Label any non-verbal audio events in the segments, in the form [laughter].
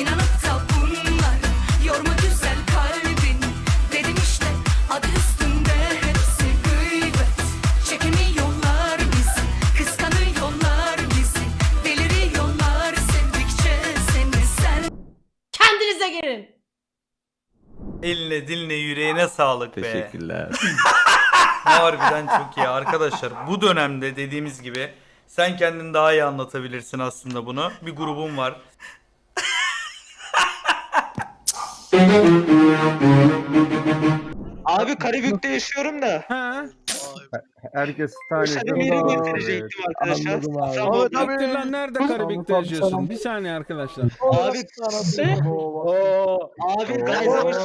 İnanıp da bunlar yorma güzel kalbin Dedim işte adı üstünde hepsi gıybet Çekemiyorlar bizi kıskanıyorlar bizi Deliriyorlar sevdikçe seni sen Kendinize gelin. Eline diline yüreğine sağlık be. Teşekkürler. Harbiden çok iyi arkadaşlar. Bu dönemde dediğimiz gibi sen kendin daha iyi anlatabilirsin aslında bunu. Bir grubun var. Abi Karabük'te yaşıyorum da. Herkes Sen bir yere getirecektim arkadaşlar. Anladım abi. Afrodit. Abi, Siktir lan nerede Karabük'te Tamam, yaşıyorsun? tamam. Bir saniye arkadaşlar. Abi Abi Gayzamış.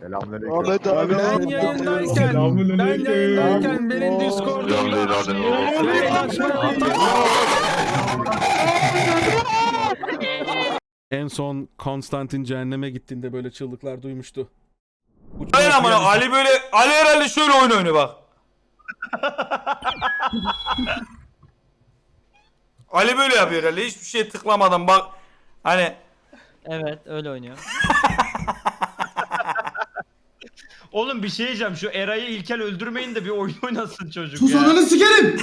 Selamünaleyküm. abi. Ben yayındayken, ben yayındayken benim Discord'umda yayın En son Konstantin cehenneme gittiğinde böyle çığlıklar duymuştu. Hayır ama yani- Ali böyle Ali herhalde şöyle oyun oynuyor bak. [laughs] Ali böyle yapıyor herhalde hiçbir şey tıklamadan bak. Hani Evet öyle oynuyor. [laughs] Oğlum bir şey diyeceğim. Şu Eray'ı İlkel öldürmeyin de bir oyun oynasın çocuk Sus ya. ananı sikerim. [laughs]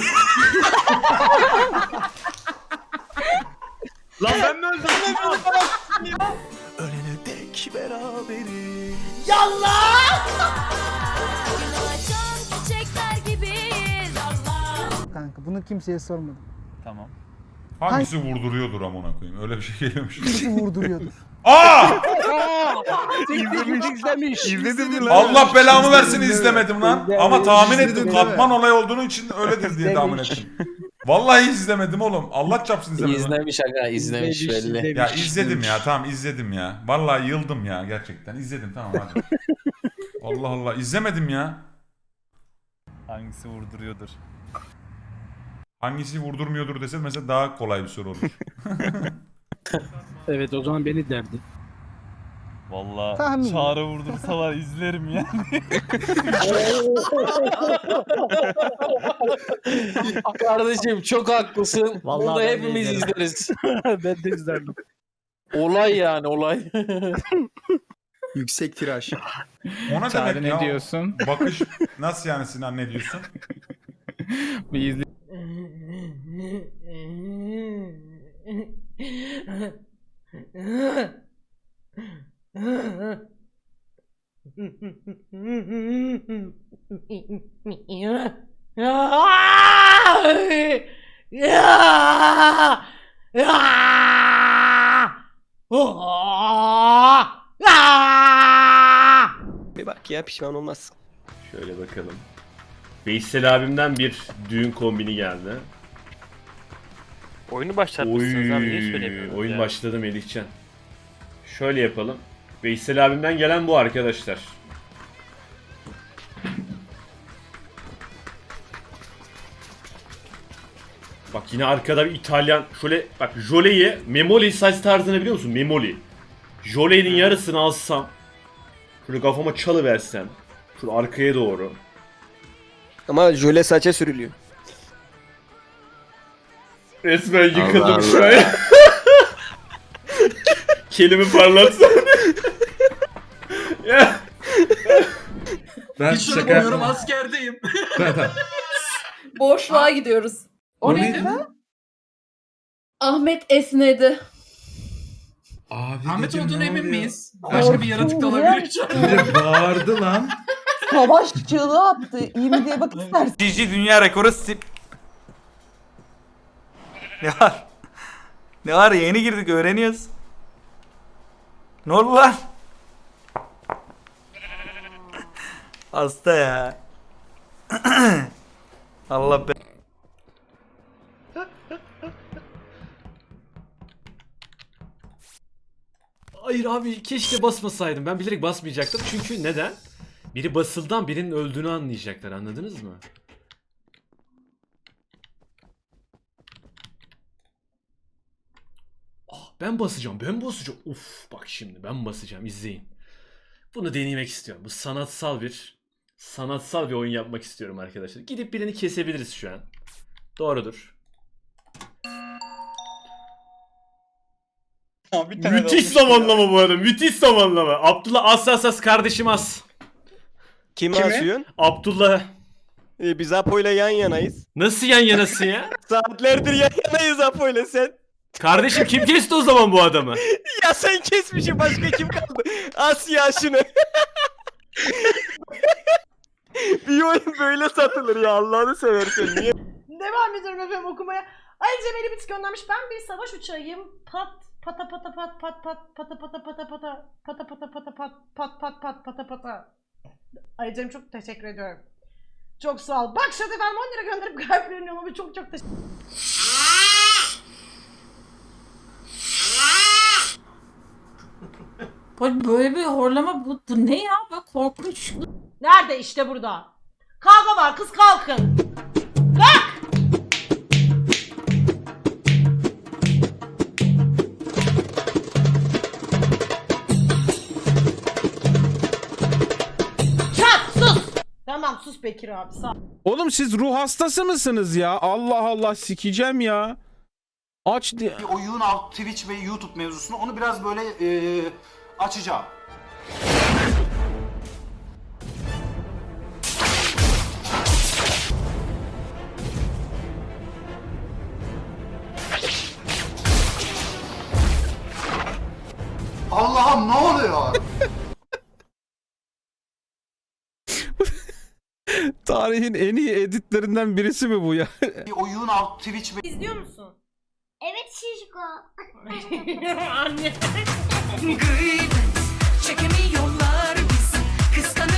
Lan ben mi öldürdüm? Kanka bunu kimseye sormadım. Tamam. Hangisi vurduruyordur amına koyayım? Öyle bir şey geliyormuş. Birisi vurduruyordur. [laughs] Aa! izlemiş. İzledim mi Allah belamı versin izlemedim lan. Ama tahmin ettim. Katman olay olduğunu için öyledir diye tahmin ettim. Vallahi izlemedim oğlum. Allah çapsın izlemedim. izlemiş aga izlemiş belli. Ya izledim ya tamam izledim ya. Vallahi yıldım ya gerçekten. İzledim tamam hadi. [laughs] Allah Allah izlemedim ya. Hangisi vurduruyordur? Hangisi vurdurmuyordur dese mesela daha kolay bir soru olur. [laughs] Evet o zaman beni derdi. Valla Tahmin. Çağrı vurdursalar izlerim ya. [laughs] Kardeşim çok haklısın. Vallahi Bunu ben de hepimiz izlerim. izleriz. [laughs] ben de izlerdim. olay yani olay. [laughs] Yüksek tiraj. O ne demek ne ya? diyorsun? Bakış nasıl yani Sinan ne diyorsun? Bir izle. Bir bak ya pişman olmaz. Şöyle bakalım. Veysel abimden bir düğün kombini geldi. Oyunu başlatmışsınız abi niye Oy, söylemiyorsunuz oyun ya? başladı Melihcan. Şöyle yapalım. Veysel abimden gelen bu arkadaşlar. Bak yine arkada bir İtalyan şöyle bak Jole'yi Memoli saç tarzını biliyor musun? Memoli. Jole'nin yarısını alsam şöyle kafama çalı versem şöyle arkaya doğru. Ama jöle saça sürülüyor. Resmen yıkıldım şu an. [laughs] Kelime parlatsana. Ben şaka askerdeyim. [laughs] Boşluğa gidiyoruz. O, neydi be? Ahmet esnedi. Abi Ahmet olduğuna emin miyiz? Başka bir yaratık da olabilir. bağırdı lan. Savaş çığlığı attı. İyi mi diye bak istersen. [laughs] GG dünya rekoru sip. Ne var? Ne var yeni girdik öğreniyoruz. Ne oldu lan? Hasta ya. [clears throat] Allah be. Hayır abi keşke basmasaydım. Ben bilerek basmayacaktım. Çünkü neden? Biri basıldan birinin öldüğünü anlayacaklar. Anladınız mı? Ah, ben basacağım. Ben basacağım. Uf bak şimdi ben basacağım. izleyin. Bunu denemek istiyorum. Bu sanatsal bir sanatsal bir oyun yapmak istiyorum arkadaşlar. Gidip birini kesebiliriz şu an. Doğrudur. Müthiş zamanlama bu arada. Müthiş zamanlama. Abdullah as as as kardeşim as. Kimi asıyorsun? Abdullah Ee, biz Apo'yla yan yanayız. nasıl yan yanasın ya? [laughs] Saatlerdir yan yanayız Apo'yla sen. Kardeşim kim kesti o zaman bu adamı? [laughs] Ya sen kesmişsin başka kim kaldı? As ya şunu. [laughs] [laughs] bir oyun böyle satılır ya Allah'ını seversen. Niye? Devam ediyorum efendim okumaya. Ayrıca beni bir tık göndermiş. Ben bir savaş uçağıyım. Pat pata pata pat pat pat pata pata pata pata pata pata pata pat pat pat pat pata pata. Ayrıca çok teşekkür ediyorum. Çok sağ ol. Bak şurada ben 10 lira gönderip kalplerini yollama çok çok teşekkür Böyle bir horlama bu, bu ne ya? Bak korkunç. Nerede? İşte burada. Kavga var kız kalkın. Kalk! Çat sus! Tamam sus Bekir abi sağ ol. Oğlum siz ruh hastası mısınız ya? Allah Allah sikeceğim ya. Aç diye. O yığın alt Twitch ve YouTube mevzusunu onu biraz böyle e, açacağım. Allah'ım ne oluyor? Tarihin en iyi editlerinden birisi mi bu ya? o yığın alt Twitch ve İzliyor musun? Evet şişko. [laughs] Anne. Gıybet çekemiyorlar bizi Kıskanıyorlar